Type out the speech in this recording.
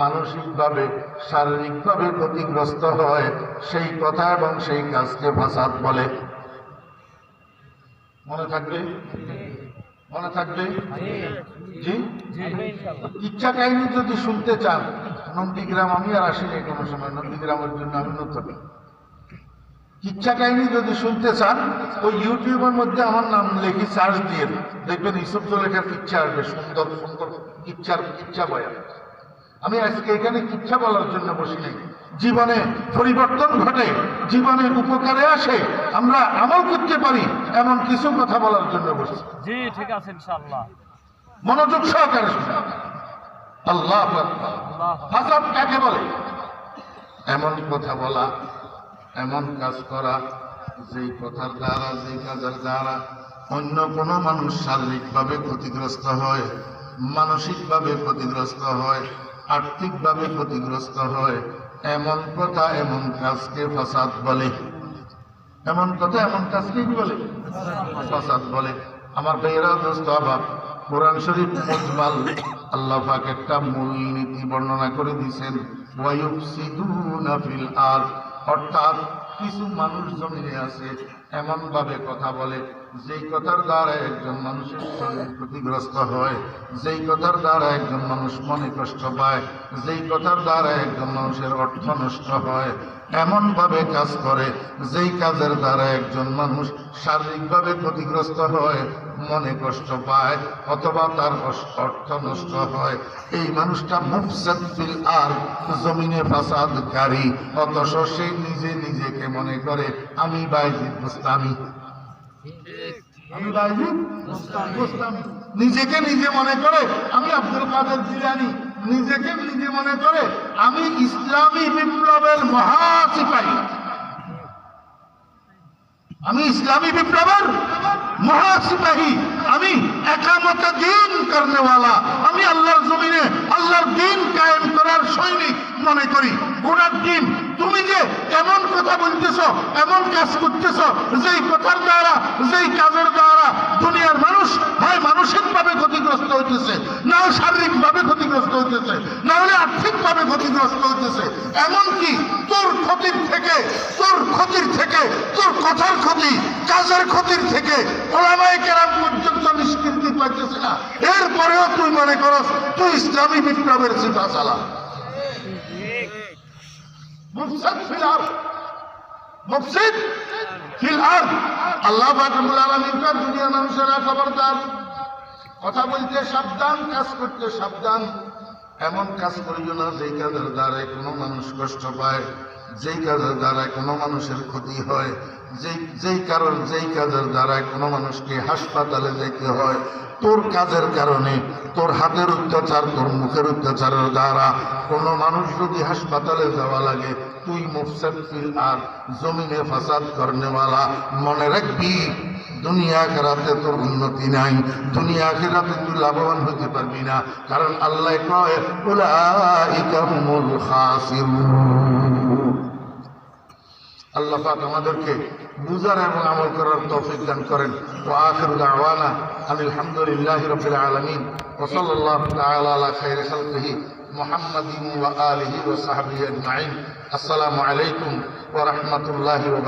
মানসিকভাবে, শারীরিকভাবে ক্ষতিগ্রস্ত হয়, সেই কথা এবং সেই কাজকে ফাসাদ বলে। মনে থাকবে? মনে থাকবে? জি? ইচ্ছা কাহিনী যদি শুনতে চান, নন্দীগ্রাম আমি আর আসিনি কোনো সময়, নন্দীগ্রামের জন্য আমি নতুন। ইচ্ছা কাহিনী যদি শুনতে চান, ওই ইউটিউবের মধ্যে আমার নাম লেখি সার্চ দিয়ে দেখবেন ইসব লেখার ইচ্ছা আসবে, সুন্দর সুন্দর ইচ্ছার, ইচ্ছা বয়া আমি আজকে এখানে ইচ্ছা বলার জন্য বসি নাই। জীবনে পরিবর্তন ঘটে জীবনে উপকারে আসে আমরা আমল করতে পারি এমন কিছু কথা বলার জন্য বসি। জি ঠিক আছে ইনশাআল্লাহ। মনোযোগ সহকারে। আল্লাহ হাসাব কাকে বলে? এমন কথা বলা এমন কাজ করা যেই কথার দ্বারা যেই কাজের দ্বারা অন্য কোনো মানুষ শারীরিকভাবে ক্ষতিগ্রস্ত হয় মানসিকভাবে ক্ষতিগ্রস্ত হয় আর্থিকভাবে ক্ষতিগ্রস্ত হয়। এমন কথা, এমন কাজকে ফাসাদ বলে। এমন কথা, এমন কাজকে কি বলে? ফাসাদ বলে। আমার ভাইয়েরা, দোস্ত অভাব কোরআন শরীফ মুজমাল। আল্লাহ একটা মূল নীতি বর্ণনা করে দিয়েছেন। ওয়ায়ুফসিদুনা ফিল আরদ। অর্থাৎ কিছু মানুষ জমিনে আছে এমন ভাবে কথা বলে। যেই কথার দ্বারা একজন মানুষের শরীর ক্ষতিগ্রস্ত হয়, যেই কথার দ্বারা একজন মানুষ মনে কষ্ট পায়, যেই কথার দ্বারা একজন মানুষের অর্থ নষ্ট হয়, এমনভাবে কাজ করে, যেই কাজের দ্বারা একজন মানুষ শারীরিকভাবে ক্ষতিগ্রস্ত হয় মনে কষ্ট পায়, অথবা তার অর্থ নষ্ট হয়। এই মানুষটা মুফসাদ ফিল আর, জমিনে ফাসাদকারী, অথচ সে নিজে নিজেকে মনে করে, আমি বাইজিদ বুস্তামি আমি নিজেকে নিজে মনে করে, আমি আব্দুল কাদের জিলানি। নিজেকে নিজে মনে করে, আমি ইসলামী বিপ্লবের মহাসিপাহী। আমি ইসলামী বিপ্লবের মহাসিপাহী। আমি একামত দিন করনেওয়ালা। আমি আল্লাহর জমিনে আল্লাহর দিন কায়েম করার সৈনিক মনে করি। গোড়ার দিন তুমি যে এমন কথা বলতেছ, এমন কাজ করতেছ, যেই কথার দ্বারা, যেই কাজের দ্বারা দুনিয়ার মানুষ হয় মানসিকভাবে ক্ষতিগ্রস্ত হইতেছে, না শারীরিকভাবে ক্ষতিগ্রস্ত হইতেছে, না হলে আর্থিকভাবে ক্ষতিগ্রস্ত হইতেছে। এমনকি তোর ক্ষতির থেকে, তোর ক্ষতির থেকে, তোর কথার ক্ষতি, কাজের ক্ষতির থেকে ওলামায় কেরাম পর্যন্ত নিষ্কৃতি পাইতেছে না। এরপরেও তুই মনে করস, তুই ইসলামী বিপ্লবের চিন্তা চালা মুফসাদ ফিল আরদ। মুফসিদ ফিল আরদ। আল্লাহ পাক রব্বুল আলামিন কা দুনিয়া মানুষেরা খবরদার। কথা বলতে সাবধান, কাজ করতে সাবধান। এমন কাজ করিও না যেই কাজের দ্বারা কোনো মানুষ কষ্ট পায়। যেই কাজের দ্বারা কোনো মানুষের ক্ষতি হয়, যেই যেই কারণ, যেই কাজের দ্বারা কোনো মানুষকে হাসপাতালে যেতে হয়, তোর কাজের কারণে তোর হাতের অত্যাচার, তোর মুখের অত্যাচারের দ্বারা কোনো মানুষ যদি হাসপাতালে যাওয়া লাগে, তুই মুফসাদ আর জমিনে ফাসাদ করনেওয়ালা মনে রাখবি। দুনিয়া খেরাতে তোর উন্নতি নাই। দুনিয়া খেরাতে তুই লাভবান হতে পারবি না। কারণ আল্লাহ আল্লাহ পাক আমাদেরকে বুঝার এবং আমল করার তৌফিক দান করেন। ও আখির দাওয়ানা আলহামদুলিল্লাহ রাব্বিল আলামিন। তাআলা আলা খাইরি খালকিহি মুহাম্মাদিন ওয়া আলিহি সাহবিহি আজমাইন। আসসালামু আলাইকুম ওয়া রাহমাতুল্লাহি ওয়া